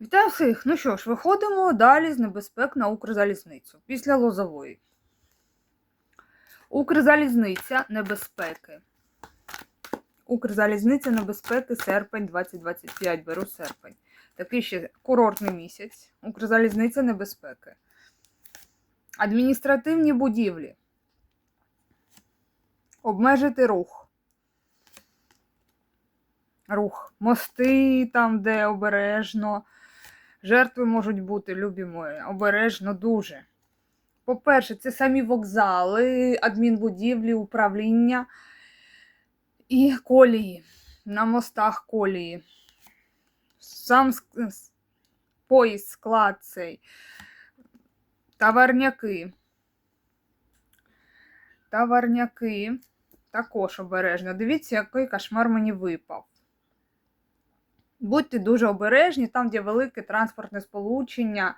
Вітаю всіх! Ну що ж, виходимо далі з небезпек на Укрзалізницю після Лозової. Укрзалізниця небезпеки. Укрзалізниця небезпеки серпень 2025. Беру серпень. Такий ще курортний місяць. Укрзалізниця небезпеки. Адміністративні будівлі. Обмежити рух. Рух. Мости там, де обережно. Жертви можуть бути, любі мої, обережно дуже. По-перше, це самі вокзали, адмінбудівлі, управління і колії. На мостах колії. Сам поїзд, склад цей. Товарняки. Товарняки. Також обережно. Дивіться, який кошмар мені випав. Будьте дуже обережні, там, де велике транспортне сполучення,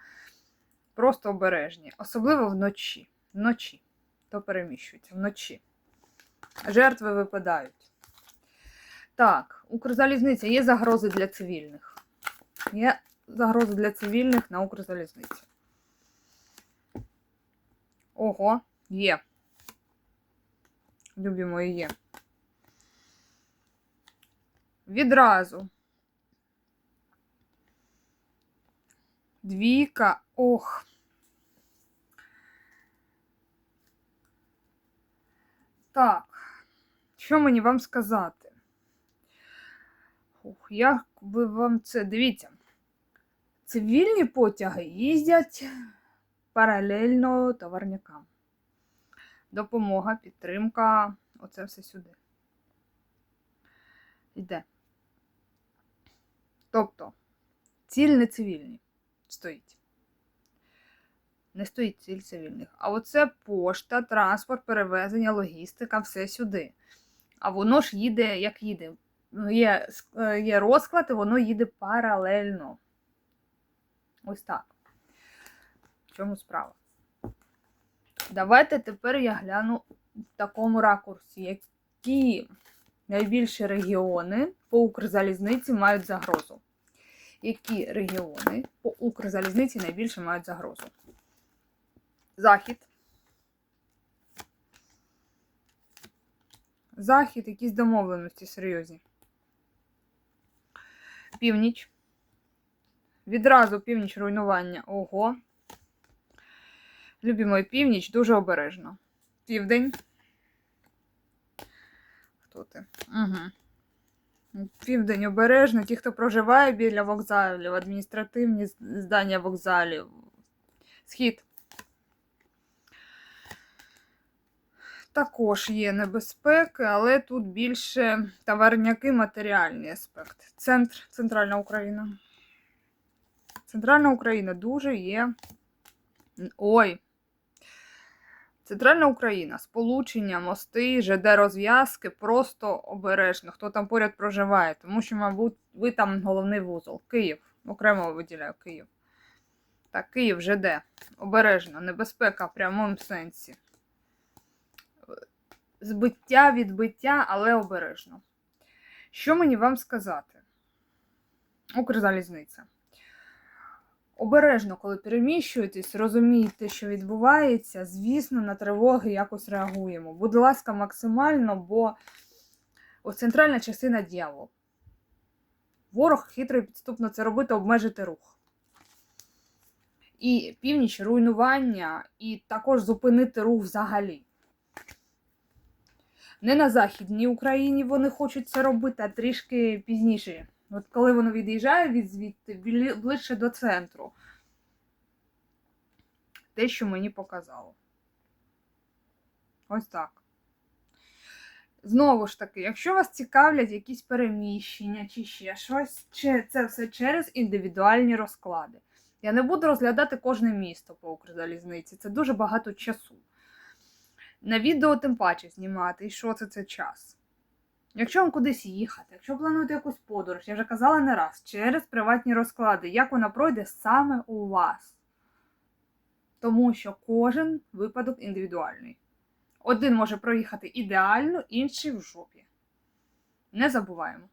просто обережні. Особливо вночі. Вночі. То переміщується вночі. Жертви випадають. Так, Укрзалізниця є загрози для цивільних. Є загрози для цивільних на Укрзалізниці. Ого, є. Любі мої є. Відразу. Двійка. Ох. Так. Що мені вам сказати? Ух, як би вам це. Дивіться. Цивільні потяги їздять паралельно товарникам. Допомога, підтримка. Оце все сюди. Йде. Тобто, ціль не цивільні стоїть. Не стоїть ціль цивільних. А оце пошта, транспорт, перевезення, логістика, все сюди. А воно ж їде, як їде. Ну, Є, е, є розклад, і воно їде паралельно. Ось так. В чому справа? Давайте тепер я гляну в такому ракурсі, які найбільші регіони по Укрзалізниці мають загрозу які регіони по Укрзалізниці найбільше мають загрозу. Захід. Захід, якісь домовленості серйозні. Північ. Відразу північ руйнування. Ого. Любі мої північ дуже обережно. Південь. Хто ти? Угу. Південь обережно, ті, хто проживає біля вокзалів, адміністративні здання вокзалів. Схід. Також є небезпеки, але тут більше товарняки, матеріальний аспект. Центр, Центральна Україна. Центральна Україна дуже є. Ой. Центральна Україна, сполучення, мости, ЖД розв'язки, просто обережно, хто там поряд проживає, тому що, мабуть, ви там головний вузол. Київ. Окремо виділяю Київ. Так, Київ ЖД. Обережно, небезпека в прямому сенсі. Збиття, відбиття, але обережно. Що мені вам сказати? Укрзалізниця. Обережно, коли переміщуєтесь, розумієте, що відбувається, звісно, на тривоги якось реагуємо. Будь ласка, максимально, бо ось центральна частина дьявол. Ворог хитро і підступно це робити, обмежити рух. І північ руйнування, і також зупинити рух взагалі. Не на Західній Україні вони хочуть це робити, а трішки пізніше. От коли воно від'їжджає від звідти ближче до центру. Те, що мені показало. Ось так. Знову ж таки, якщо вас цікавлять якісь переміщення чи ще щось, чи це все через індивідуальні розклади. Я не буду розглядати кожне місто по Укрзалізниці. Це дуже багато часу. На відео тим паче знімати, і що це це час. Якщо вам кудись їхати, якщо плануєте якусь подорож, я вже казала не раз, через приватні розклади, як вона пройде саме у вас. Тому що кожен випадок індивідуальний. Один може проїхати ідеально, інший в жопі. Не забуваємо.